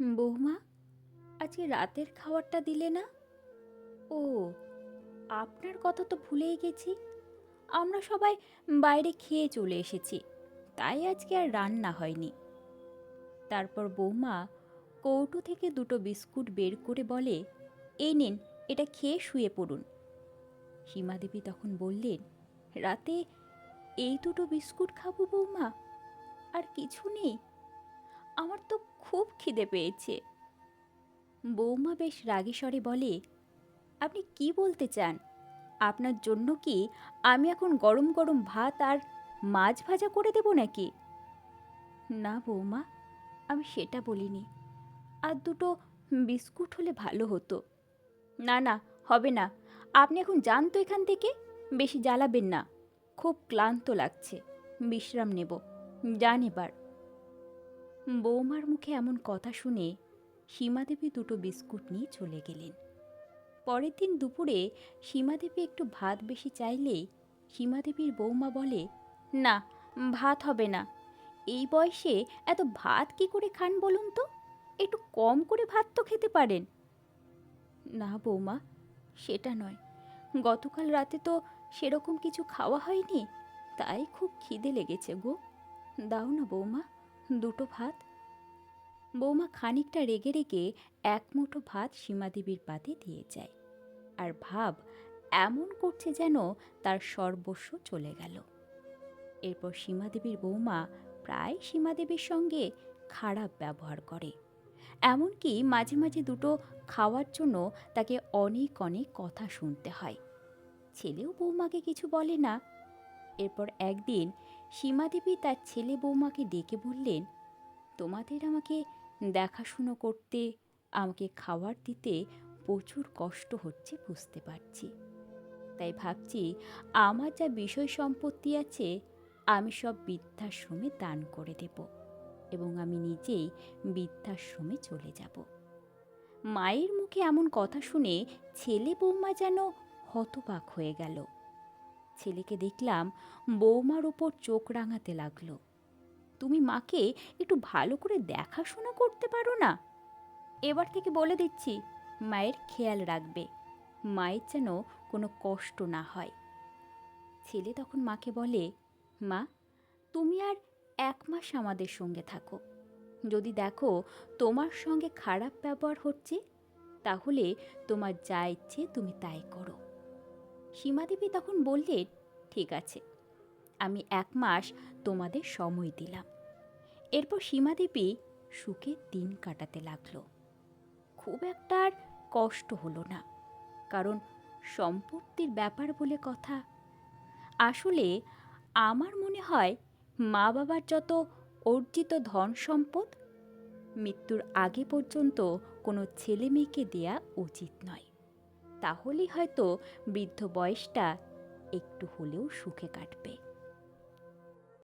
বৌমা, আজকে রাতের খাবারটা দিলে না? ও, আপনার কথা তো ভুলেই গেছি। আমরা সবাই বাইরে খেয়ে চলে এসেছি, তাই আজকে আর রান্না হয়নি। তারপর বৌমা কৌটো থেকে দুটো বিস্কুট বের করে বলে, এই নিন, এটা খেয়ে শুয়ে পড়ুন। সীমাদেবী তখন বললেন, রাতে এই দুটো বিস্কুট খাব বৌমা, আর কিছু নেই। আমার তো খুব খিদে পেয়েছে। বৌমা বেশ রাগী স্বরে বলে, আপনি কি বলতে চান? আপনার জন্য কি আমি এখন গরম গরম ভাত আর মাছ ভাজা করে দেব নাকি? না বৌমা, আমি সেটা বলিনি। আর দুটো বিস্কুট হলে ভালো হতো। না না, হবে না। আপনি এখন যান তো এখান থেকে। বেশি জ্বালাবেন না। খুব ক্লান্ত লাগছে। বিশ্রাম নেব। যান এবার। বৌমার মুখে এমন কথা শুনে সীমাদেবী দুটো বিস্কুট নিয়ে চলে গেলেন। পরের দিন দুপুরে সীমাদেবী একটু ভাত বেশি চাইলেই সীমাদেবীর বৌমা বলে, না, ভাত হবে না। এই বয়সে এত ভাত কি করে খান বলুন তো? একটু কম করে ভাত তো খেতে পারেন। না বৌমা, সেটা নয়। গতকাল রাতে তো সেরকম কিছু খাওয়া হয়নি, তাই খুব খিদে লেগেছে গো। দাও না বৌমা। দুটো ভাত। বৌমা খানিকটা রেগে রেগে এক মুঠো ভাত সীমাদেবীর পাতে দিয়ে যায় আর ভাব এমন করছে যেন তার সর্বস্ব চলে গেল। এরপর সীমাদেবীর বৌমা প্রায় সীমাদেবীর সঙ্গে খারাপ ব্যবহার করে। এমনকি মাঝে মাঝে দুটো খাওয়ার জন্য তাকে অনেক অনেক কথা শুনতে হয়। ছেলেও বৌমাকে কিছু বলে না। এরপর একদিন সীমাদেবী তার ছেলে বৌমাকে ডেকে বললেন, তোমাদের আমাকে দেখাশুনো করতে, আমাকে খাবার দিতে প্রচুর কষ্ট হচ্ছে বুঝতে পারছি। তাই ভাবছি আমার যা বিষয় সম্পত্তি আছে, আমি সব বৃদ্ধাশ্রমে দান করে দেব এবং আমি নিজেই বৃদ্ধাশ্রমে চলে যাব। মায়ের মুখে এমন কথা শুনে ছেলে বৌমা যেন হতবাক হয়ে গেল। ছেলেকে দেখলাম বৌমার ওপর চোখ রাঙাতে লাগল। তুমি মাকে একটু ভালো করে দেখাশোনা করতে পারো না? এবার থেকে বলে দিচ্ছি, মায়ের খেয়াল রাখবে। মায়ের যেন কোনো কষ্ট না হয়। ছেলে তখন মাকে বলে, মা, তুমি আর এক মাস আমাদের সঙ্গে থাকো। যদি দেখো তোমার সঙ্গে খারাপ ব্যবহার হচ্ছে, তাহলে তোমার যা ইচ্ছে তুমি তাই করো। সীমাদেবী তখন বললেন ঠিক আছে, আমি এক মাস তোমাদের সময় দিলাম। এরপর সীমাদেবী সুখে দিন কাটাতে লাগল। খুব একটা আর কষ্ট হলো না, কারণ সম্পত্তির ব্যাপার বলে কথা। আসলে আমার মনে হয় মা বাবার যত অর্জিত ধন সম্পদ মৃত্যুর আগে পর্যন্ত কোনো ছেলে মেয়েকে দেয়া উচিত নয়। তাহলেই হয়তো বৃদ্ধ বয়সটা একটু হলেও সুখে কাটবে।